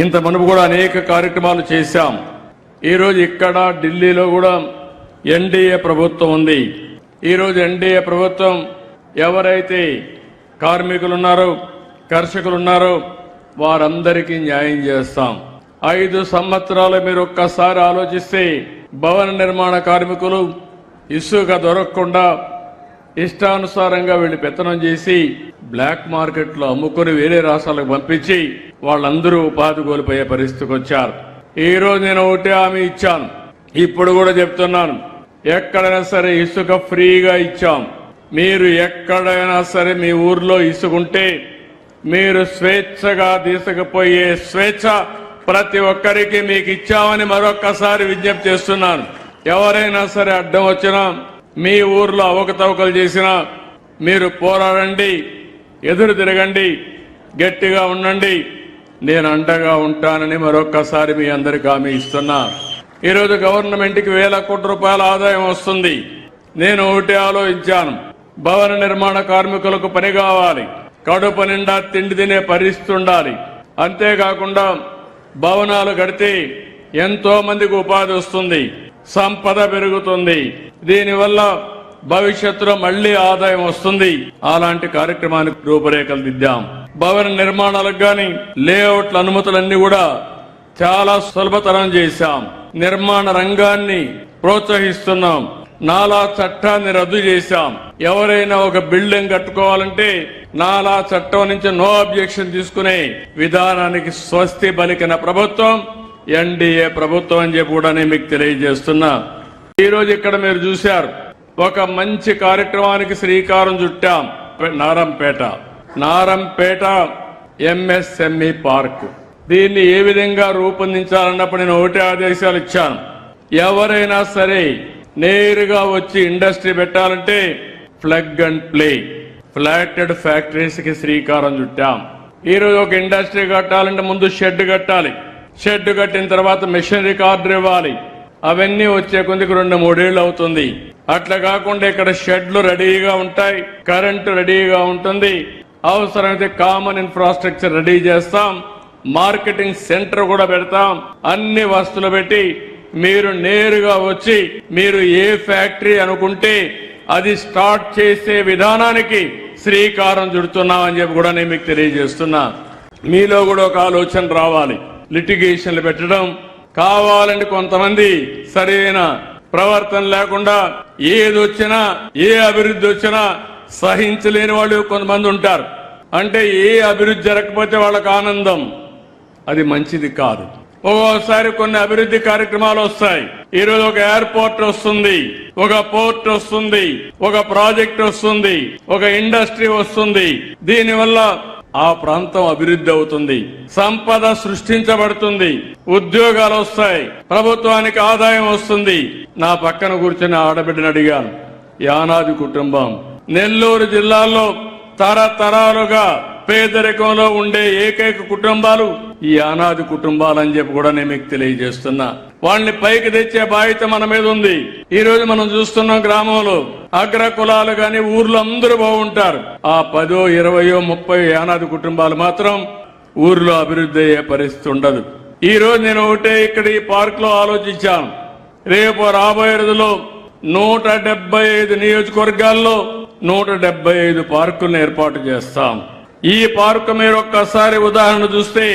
ఇంత మునుపు కూడా అనేక కార్యక్రమాలు చేశాం. ఈరోజు ఇక్కడ ఢిల్లీలో కూడా ఎన్డీఏ ప్రభుత్వం ఉంది. ఈరోజు ఎన్డీఏ ప్రభుత్వం ఎవరైతే కార్మికులు ఉన్నారో కర్షకులు ఉన్నారో వారందరికీ న్యాయం చేస్తాం. ఐదు సంవత్సరాలు మీరు ఒక్కసారి ఆలోచిస్తే భవన నిర్మాణ కార్మికులు ఇసుక దొరకకుండా ఇష్టానుసారంగా వీళ్ళు పెత్తనం చేసి బ్లాక్ మార్కెట్లో అమ్ముకొని వేరే రాష్ట్రాలకు పంపించి వాళ్ళందరూ ఉపాధి కోల్పోయే పరిస్థితికి వచ్చారు. ఈ రోజు నేను ఒకటే హామీ ఇచ్చాను. ఇప్పుడు కూడా చెప్తున్నాను. ఎక్కడైనా సరే ఇసుక ఫ్రీగా ఇచ్చాం. మీరు ఎక్కడైనా సరే మీ ఊర్లో ఇసుకుంటే మీరు స్వేచ్ఛగా తీసుకుపోయే స్వేచ్ఛ ప్రతి ఒక్కరికి మీకు ఇచ్చామని మరొక్కసారి విజ్ఞప్తి చేస్తున్నాను. ఎవరైనా సరే అడ్డం వచ్చినా మీ ఊర్లో అవకతవకలు చేసినా మీరు పోరాడండి. ఎదురు తిరగండి. గట్టిగా ఉండండి. నేను అండగా ఉంటానని మరొక్కసారి మీ అందరికి హామీ ఇస్తున్నా. ఈరోజు గవర్నమెంట్కి వేల కోట్ల రూపాయల ఆదాయం వస్తుంది. నేను ఒకటి ఆలోచించాను. భవన నిర్మాణ కార్మికులకు పని కావాలి. కడుపు నిండా తిండి తినే పరిస్థితి ఉండాలి. అంతేకాకుండా భవనాలు కడితే ఎంతో మందికి ఉపాధి వస్తుంది. సంపద పెరుగుతుంది. దీనివల్ల భవిష్యత్తులో మళ్ళీ ఆదాయం వస్తుంది. అలాంటి కార్యక్రమానికి రూపురేఖలు దిద్దాం. భవన నిర్మాణాలకు గాని లేఅవుట్ల అనుమతులన్నీ కూడా చాలా సులభతరం చేశాం. నిర్మాణ రంగాన్ని ప్రోత్సహిస్తున్నాం. నాలా చట్టాన్ని రద్దు చేశాం. ఎవరైనా ఒక బిల్డింగ్ కట్టుకోవాలంటే నాలా చట్టం నుంచి నో అబ్జెక్షన్ తీసుకునే విధానానికి స్వస్తి పలికిన ప్రభుత్వం ఎన్డీఏ ప్రభుత్వం అని చెప్పి కూడా మీకు తెలియజేస్తున్నా. ఈ రోజు ఇక్కడ మీరు చూశారు. ఒక మంచి కార్యక్రమానికి శ్రీకారం చుట్టాం నారంపేట. Narampeta MSME park. దీన్ని ఏ విధంగా రూపొందించాలన్నప్పుడు నేను ఒకటే ఆదేశాలు ఇచ్చాను. ఎవరైనా సరే నేరుగా వచ్చి ఇండస్ట్రీ పెట్టాలంటే ప్లగ్ అండ్ ప్లే ఫ్లాటెడ్ ఫ్యాక్టరీస్కి శ్రీకారం చుట్టాం. ఈరోజు ఒక ఇండస్ట్రీ కట్టాలంటే ముందు షెడ్ కట్టాలి. షెడ్ కట్టిన తర్వాత మెషినరీ కార్డు ఇవ్వాలి. అవన్నీ వచ్చే కొందికి రెండు మూడేళ్ళు అవుతుంది. అట్లా కాకుండా ఇక్కడ షెడ్లు రెడీగా ఉంటాయి కరెంటు రెడీగా ఉంటుంది. అవసరమైతే కామన్ ఇన్ఫ్రాస్ట్రక్చర్ రెడీ చేస్తాం మార్కెటింగ్ సెంటర్ కూడా పెడతాం. అన్ని వస్తువులు పెట్టి మీరు నేరుగా వచ్చి మీరు ఏ ఫ్యాక్టరీ అనుకుంటే అది స్టార్ట్ చేసే విధానానికి శ్రీకారం చుడుతున్నామని చెప్పి కూడా నేను మీకు తెలియజేస్తున్నా. మీలో కూడా ఒక ఆలోచన రావాలి. లిటిగేషన్లు పెట్టడం కావాలంటే కొంతమంది సరైన ప్రవర్తన లేకుండా ఏది వచ్చినా ఏ అభివృద్ధి వచ్చినా సహించలేని వాళ్ళు కొంతమంది ఉంటారు. అంటే ఏ అభివృద్ధి జరగకపోతే వాళ్ళకు ఆనందం. అది మంచిది కాదు. ఒక్కోసారి కొన్ని అభివృద్ధి కార్యక్రమాలు వస్తాయి. ఈ రోజు ఒక ఎయిర్పోర్ట్ వస్తుంది ఒక పోర్ట్ వస్తుంది ఒక ప్రాజెక్ట్ వస్తుంది ఒక ఇండస్ట్రీ వస్తుంది. దీనివల్ల ఆ ప్రాంతం అభివృద్ధి అవుతుంది. సంపద సృష్టించబడుతుంది. ఉద్యోగాలు వస్తాయి. ప్రభుత్వానికి ఆదాయం వస్తుంది. నా పక్కన కూర్చుని ఆడబిడ్డను అడిగాను. యానాది కుటుంబం. నెల్లూరు జిల్లాలో తరతరాలుగా పేదరికంలో ఉండే ఏకైక కుటుంబాలు ఈ అనాది కుటుంబాలు అని చెప్పి కూడా నేను మీకు తెలియజేస్తున్నా. వాళ్ళని పైకి తెచ్చే బాధ్యత మన మీద ఉంది. ఈ రోజు మనం చూస్తున్నాం గ్రామంలో అగ్ర కులాలు గాని ఊర్లో అందరూ బాగుంటారు. ఆ పదో ఇరవయో ముప్పై అనాది కుటుంబాలు మాత్రం ఊర్లో అభివృద్ధి అయ్యే పరిస్థితి ఉండదు. ఈ రోజు నేను ఒకటే ఇక్కడ ఈ పార్క్లో ఆలోచించాను. రేపు రాబోయే రోజులో నూట డెబ్బై ఐదు నియోజకవర్గాల్లో నూట డెబ్బై ఐదు పార్కులను ఏర్పాటు చేస్తాం. ఈ పార్కు మీరు ఒక్కసారి ఉదాహరణ చూస్తే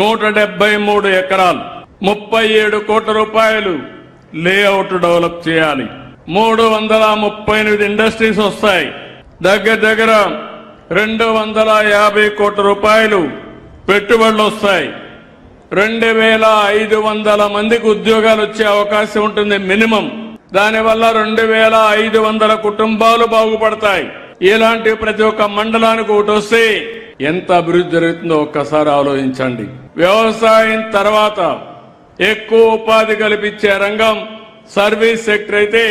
నూట డెబ్బై మూడు ఎకరాలు ముప్పై ఏడు కోట్ల రూపాయలు లేఅవుట్ డెవలప్ చేయాలి. మూడు వందల ముప్పై ఎనిమిది ఇండస్ట్రీస్ వస్తాయి. దగ్గర దగ్గర రెండు వందల యాభై కోట్ల రూపాయలు పెట్టుబడులు వస్తాయి. రెండు వేల ఐదు వందల మందికి ఉద్యోగాలు వచ్చే అవకాశం ఉంటుంది మినిమం. దానివల్ల రెండు వేల ఐదు వందల కుటుంబాలు బాగుపడతాయి. ఇలాంటి ప్రతి ఒక్క మండలానికి ఒకటి వస్తే ఎంత అభివృద్ధి జరుగుతుందో ఒక్కసారి ఆలోచించండి. వ్యవసాయం తర్వాత ఎక్కువ ఉపాధి కల్పించే రంగం సర్వీస్ సెక్టర్ అయితే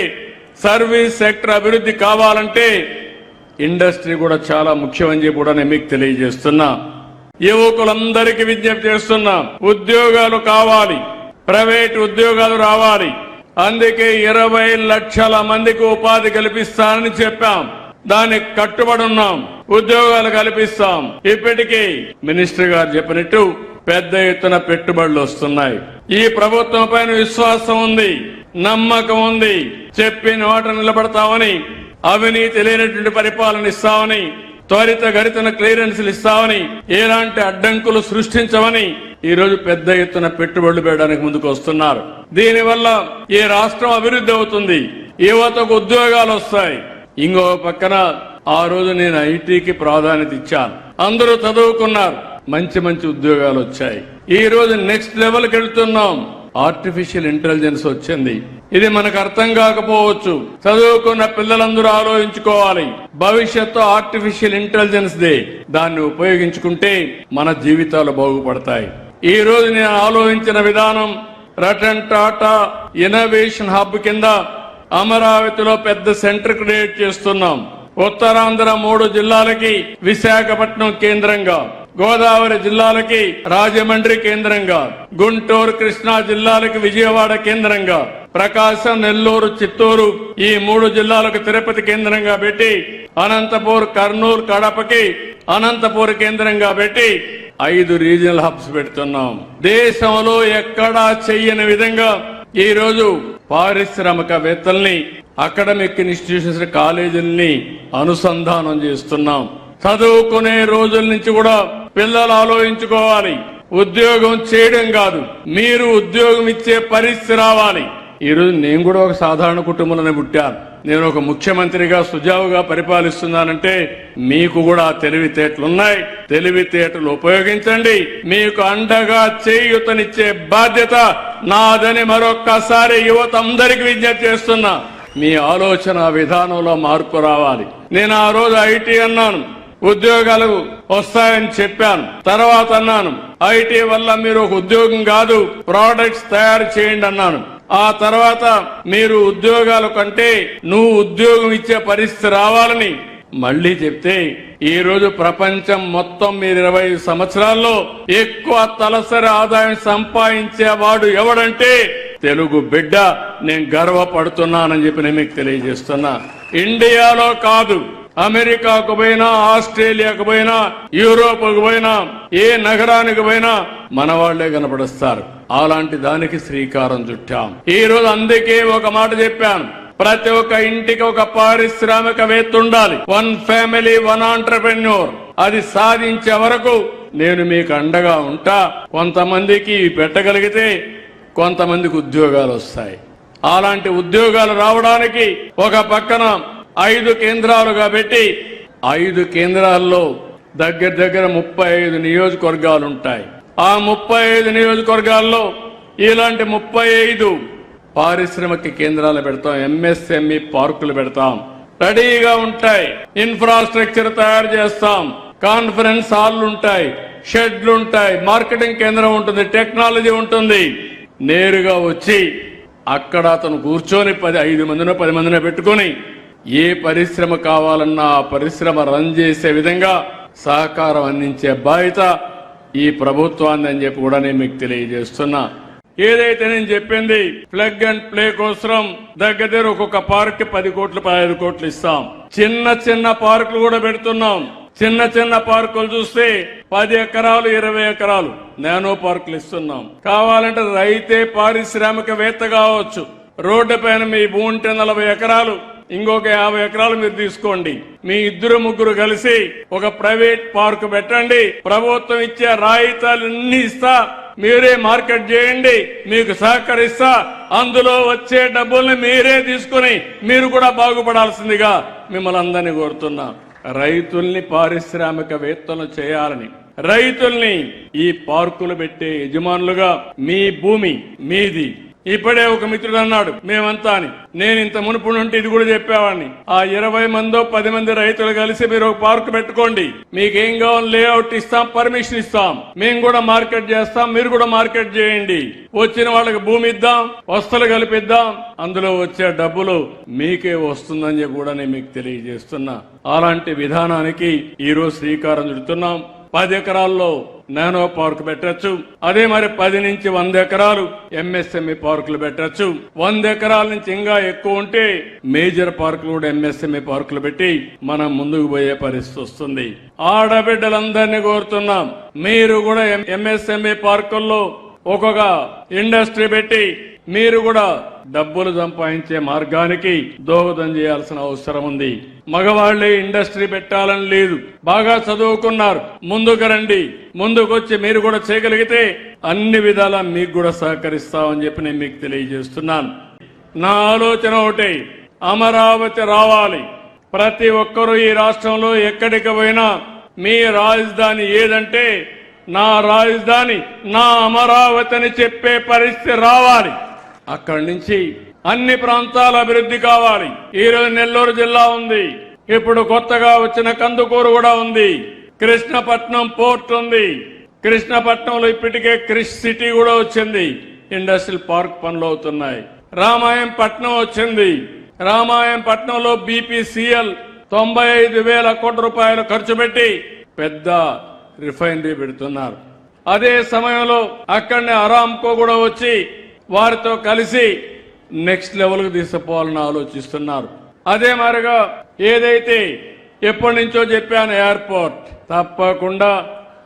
సర్వీస్ సెక్టర్ అభివృద్ధి కావాలంటే ఇండస్ట్రీ కూడా చాలా ముఖ్యమని చెప్పి కూడా నేను మీకు తెలియజేస్తున్నా. యువకులందరికీ విజ్ఞప్తి చేస్తున్నా ఉద్యోగాలు కావాలి ప్రైవేట్ ఉద్యోగాలు రావాలి. అందుకే ఇరవై లక్షల మందికి ఉపాధి కల్పిస్తానని చెప్పాం. దానికి కట్టుబడి ఉన్నాం ఉద్యోగాలు కల్పిస్తాం. ఇప్పటికీ మినిస్టర్ గారు చెప్పినట్టు పెద్ద ఎత్తున పెట్టుబడులు వస్తున్నాయి. ఈ ప్రభుత్వం పైన విశ్వాసం ఉంది. నమ్మకం ఉంది. చెప్పిన మాట నిలబడతామని అవినీతి లేనటువంటి పరిపాలన ఇస్తామని త్వరిత గరితన క్లియరెన్స్లు ఇస్తామని ఎలాంటి అడ్డంకులు సృష్టించమని ఈ రోజు పెద్ద ఎత్తున పెట్టుబడులు పెట్టడానికి ముందుకు వస్తున్నారు. దీనివల్ల ఈ రాష్ట్రం అభివృద్ధి అవుతుంది? యువతకు ఉద్యోగాలు వస్తాయి. ఇంకో పక్కన ఆ రోజు నేను ఐటీకి ప్రాధాన్యత ఇచ్చాను. అందరూ చదువుకున్నారు. మంచి మంచి ఉద్యోగాలు వచ్చాయి. ఈ రోజు నెక్స్ట్ లెవెల్కి వెళ్తున్నాం. ఆర్టిఫిషియల్ ఇంటెలిజెన్స్ వచ్చింది. ఇది మనకు అర్థం కాకపోవచ్చు. చదువుకున్న పిల్లలందరూ ఆలోచించుకోవాలి. భవిష్యత్తు ఆర్టిఫిషియల్ ఇంటెలిజెన్స్ దే. దాన్ని ఉపయోగించుకుంటే మన జీవితాలు బాగుపడతాయి. ఈ రోజు నేను ఆలోచించిన విధానం రటన్ టాటా ఇన్నోవేషన్ హబ్ కింద అమరావతిలో పెద్ద సెంటర్ క్రియేట్ చేస్తున్నాం. ఉత్తరాంధ్ర మూడు జిల్లాలకి విశాఖపట్నం కేంద్రంగా. గోదావరి జిల్లాలకి రాజమండ్రి కేంద్రంగా గుంటూరు కృష్ణా జిల్లాలకి విజయవాడ కేంద్రంగా ప్రకాశం నెల్లూరు చిత్తూరు ఈ మూడు జిల్లాలకు తిరుపతి కేంద్రంగా పెట్టి అనంతపూర్ కర్నూలు కడపకి అనంతపూర్ కేంద్రంగా పెట్టి ఐదు రీజనల్ హబ్స్ పెడుతున్నాం. దేశంలో ఎక్కడా చెయ్యని విధంగా ఈ రోజు పారిశ్రామికవేత్తల్ని అకాడమిక్ ఇన్స్టిట్యూషన్స్ కాలేజీల్ని అనుసంధానం చేస్తున్నాం. చదువుకునే రోజుల నుంచి కూడా పిల్లలు ఆలోచించుకోవాలి. ఉద్యోగం చేయడం కాదు. మీరు ఉద్యోగం ఇచ్చే పరిస్థితి రావాలి. ఈ రోజు నేను కూడా ఒక సాధారణ కుటుంబంలోనే పుట్టాను. నేను ఒక ముఖ్యమంత్రిగా సుజావుగా పరిపాలిస్తున్నానంటే మీకు కూడా తెలివితేటలున్నాయి తెలివితేటలు ఉపయోగించండి. మీకు అండగా చేయూతనిచ్చే బాధ్యత నాదని మరొక్కసారి యువత అందరికి విజ్ఞప్తి చేస్తున్నా. మీ ఆలోచన విధానంలో మార్పు రావాలి. నేను ఆ రోజు ఐటీ అన్నాను. ఉద్యోగాలు వస్తాయని చెప్పాను. తర్వాత అన్నాను ఐటీ వల్ల మీరు ఒక ఉద్యోగం కాదు ప్రోడక్ట్స్ తయారు చేయండి అన్నాను. ఆ తర్వాత మీరు ఉద్యోగాల కంటే నువ్వు ఉద్యోగం ఇచ్చే పరిస్థితి రావాలని మళ్ళీ చెప్తే ఈ రోజు ప్రపంచం మొత్తం మీరు ఇరవై సంవత్సరాల్లో ఎక్కువ తలసరి ఆదాయం సంపాదించేవాడు ఎవడంటే తెలుగు బిడ్డ. నేను గర్వపడుతున్నానని చెప్పి నేను మీకు తెలియజేస్తున్నా. ఇండియాలో కాదు అమెరికాకు పోయినా ఆస్ట్రేలియాకు పోయినా యూరోప్కు పోయినా ఏ నగరానికి పోయినా మన వాళ్ళే కనపడుస్తారు. అలాంటి దానికి శ్రీకారం చుట్టాం. ఈ రోజు అందుకే ఒక మాట చెప్పాను. ప్రతి ఒక్క ఇంటికి ఒక పారిశ్రామికవేత్త ఉండాలి. వన్ ఫ్యామిలీ వన్ ఆంటర్ప్రెన్యూర్ అది సాధించే వరకు నేను మీకు అండగా ఉంటా. కొంతమందికి ఇవి పెట్టగలిగితే కొంతమందికి ఉద్యోగాలు వస్తాయి. అలాంటి ఉద్యోగాలు రావడానికి ఒక పక్కన ఐదు కేంద్రాలుగా పెట్టి ఐదు కేంద్రాల్లో దగ్గర దగ్గర ముప్పై ఐదు నియోజకవర్గాలు ఉంటాయి ఆ ముప్పై ఐదు నియోజకవర్గాల్లో ఇలాంటి ముప్పై ఐదు పారిశ్రామిక కేంద్రాలు పెడతాం ఎంఎస్ఎంఈ పార్కులు పెడతాం. రెడీగా ఉంటాయి. ఇన్ఫ్రాస్ట్రక్చర్ తయారు చేస్తాం. కాన్ఫరెన్స్ హాల్లు ఉంటాయి షెడ్లు ఉంటాయి మార్కెటింగ్ కేంద్రం ఉంటుంది టెక్నాలజీ ఉంటుంది. నేరుగా వచ్చి అక్కడ అతను కూర్చొని పది ఐదు మందినో పది మందినో పెట్టుకొని ఏ పరిశ్రమ కావాలన్నా ఆ పరిశ్రమ రన్ చేసే విధంగా సహకారం అందించే బాధ్యత ఈ ప్రభుత్వాన్ని అని చెప్పి కూడా నేను మీకు తెలియజేస్తున్నా. ఏదైతే నేను చెప్పింది ప్లగ్ అండ్ ప్లే కోసం దగ్గర దగ్గర ఒక్కొక్క పార్క్ పది కోట్లు పదహైదు కోట్లు ఇస్తాం. చిన్న చిన్న పార్కులు కూడా పెడుతున్నాం. చిన్న చిన్న పార్కులు చూస్తే పది ఎకరాలు ఇరవై ఎకరాలు నానో పార్కులు ఇస్తున్నాం. కావాలంటే రైతే పారిశ్రామికవేత్త కావచ్చు. రోడ్డు పైన మీ భూమి ఉంటే నలభై ఎకరాలు. ఇంకొక యాభై ఎకరాలు మీరు తీసుకోండి. మీ ఇద్దరు ముగ్గురు కలిసి ఒక ప్రైవేట్ పార్క్ పెట్టండి. ప్రభుత్వం ఇచ్చే రాయితాలు అన్ని ఇస్తా. మీరే మార్కెట్ చేయండి. మీకు సహకరిస్తా. అందులో వచ్చే డబ్బుల్ని మీరే తీసుకుని మీరు కూడా బాగుపడాల్సిందిగా మిమ్మల్ని అందరినీ కోరుతున్నా. రైతుల్ని పారిశ్రామికవేత్తలు చేయాలని. రైతుల్ని ఈ పార్కులు పెట్టే యజమానులుగా మీ భూమి మీది. ఇప్పుడే ఒక మిత్రుడు అన్నాడు మేమంతా అని. నేను ఇంత మునుపు నుండి ఇది కూడా చెప్పేవాడిని. ఆ ఇరవై మందో పది మంది రైతులు కలిసి మీరు ఒక పార్క్ పెట్టుకోండి. మీకేం కావాలి లేఅవుట్ ఇస్తాం పర్మిషన్ ఇస్తాం. మేము కూడా మార్కెట్ చేస్తాం మీరు కూడా మార్కెట్ చేయండి. వచ్చిన వాళ్ళకి భూమి ఇద్దాం వస్తువులు కల్పిద్దాం. అందులో వచ్చే డబ్బులు మీకే వస్తుందని చెప్పి కూడా నేను మీకు తెలియజేస్తున్నా. అలాంటి విధానానికి ఈరోజు శ్రీకారం చుడుతున్నాం. పది ఎకరాల్లో నానో పార్క్ పెట్టొచ్చు. అదే మరి పది నుంచి వంద ఎకరాలు ఎంఎస్ఎంఈ పార్కులు పెట్టచ్చు. వంద ఎకరాల నుంచి ఇంకా ఎక్కువ ఉంటే మేజర్ పార్కులు కూడా ఎంఎస్ఎంఈ పార్కులు పెట్టి మనం ముందుకు పోయే పరిస్థితి వస్తుంది. ఆడబిడ్డలందరినీ కోరుతున్నాం. మీరు కూడా ఎంఎస్ఎంఈ పార్కుల్లో ఒక్కొక్క ఇండస్ట్రీ పెట్టి మీరు కూడా డబ్బులు సంపాదించే మార్గానికి దోహదం చేయాల్సిన అవసరం ఉంది. మగవాళ్ళే ఇండస్ట్రీ పెట్టాలని లేదు. బాగా చదువుకున్నారు. ముందుకు రండి. ముందుకొచ్చి మీరు కూడా చేయగలిగితే అన్ని విధాలా మీకు కూడా సహకరిస్తామని చెప్పి నేను మీకు తెలియజేస్తున్నాను. నా ఆలోచన ఒకటే. అమరావతి రావాలి. ప్రతి ఒక్కరూ ఈ రాష్ట్రంలో ఎక్కడికి పోయినా మీ రాజధాని ఏదంటే నా రాజధాని నా అమరావతి అని చెప్పే పరిస్థితి రావాలి. అక్కడి నుంచి అన్ని ప్రాంతాల అభివృద్ధి కావాలి. ఈ రోజు నెల్లూరు జిల్లా ఉంది. ఇప్పుడు కొత్తగా వచ్చిన కందుకూరు కూడా ఉంది. కృష్ణపట్నం పోర్ట్ ఉంది. కృష్ణపట్నంలో ఇప్పటికే క్రిష్ సిటీ కూడా వచ్చింది. ఇండస్ట్రియల్ పార్క్ పనులు అవుతున్నాయి. రామాయం పట్నం వచ్చింది. రామాయం పట్నంలో బీపీసీఎల్ తొంభై ఐదు వేల కోట్ల రూపాయలు ఖర్చు పెట్టి పెద్ద రిఫైనరీ పెడుతున్నారు. అదే సమయంలో అక్కడనే అరామ్కో కూడా వచ్చి వారితో కలిసి నెక్స్ట్ లెవెల్కి తీసుకుపోవాలని ఆలోచిస్తున్నారు. అదే మరిగా ఏదైతే ఎప్పటి నుంచో చెప్పాను ఎయిర్పోర్ట్ తప్పకుండా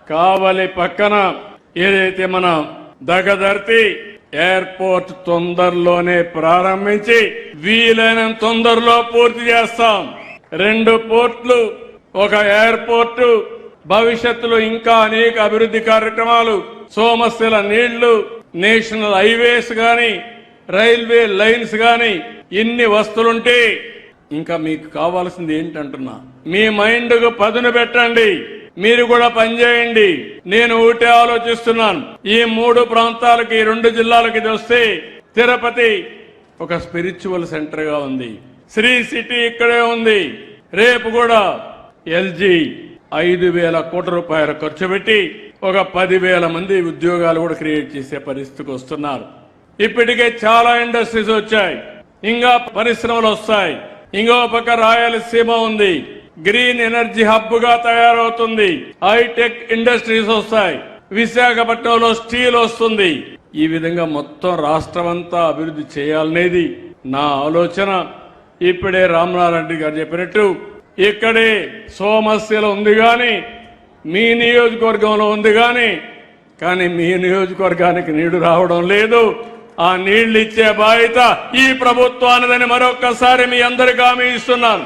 కావలి పక్కన ఏదైతే మన దగదర్తి ఎయిర్పోర్ట్ తొందరలోనే ప్రారంభించి వీలైనంత తొందరలో పూర్తి చేస్తాం. రెండు పోర్ట్లు ఒక ఎయిర్పోర్టు భవిష్యత్తులో ఇంకా అనేక అభివృద్ధి కార్యక్రమాలు సోమశిల నీళ్ళు నేషనల్ హైవేస్ కానీ రైల్వే లైన్స్ కానీ ఇన్ని వస్తులుంటే ఇంకా మీకు కావాల్సింది ఏంటంటున్నా? మీ మైండ్కు పదును పెట్టండి. మీరు కూడా పనిచేయండి నేను ఊటే ఆలోచిస్తున్నాను. ఈ మూడు ప్రాంతాలకి రెండు జిల్లాలకి ఇది వస్తే తిరుపతి ఒక స్పిరిచువల్ సెంటర్గా ఉంది. శ్రీ సిటీ ఇక్కడే ఉంది. రేపు కూడా ఎల్జీ ఐదు వేల కోట్ల రూపాయలు ఖర్చు పెట్టి ఒక పదివేల మంది ఉద్యోగాలు కూడా క్రియేట్ చేసే పరిస్థితికి వస్తున్నారు. ఇప్పటికే చాలా ఇండస్ట్రీస్ వచ్చాయి. ఇంకా పరిశ్రమలు వస్తాయి. ఇంకో పక్క రాయలసీమ ఉంది. గ్రీన్ ఎనర్జీ హబ్గా తయారవుతుంది. హైటెక్ ఇండస్ట్రీస్ వస్తాయి. విశాఖపట్నంలో స్టీల్ వస్తుంది. ఈ విధంగా మొత్తం రాష్ట్రం అంతా అభివృద్ధి చేయాలనేది నా ఆలోచన. ఇప్పుడే రామనారాయణ గారు చెప్పినట్టు ఇక్కడే సోమస్యలు ఉంది గాని మీ నియోజకవర్గంలో ఉంది కానీ కానీ మీ నియోజకవర్గానికి నీళ్ళు రావడం లేదు. ఆ నీళ్ళు ఇచ్చే బాధ్యత ఈ ప్రభుత్వానిదని మరొక్కసారి మీ అందరికీ హామీ ఇస్తున్నాను.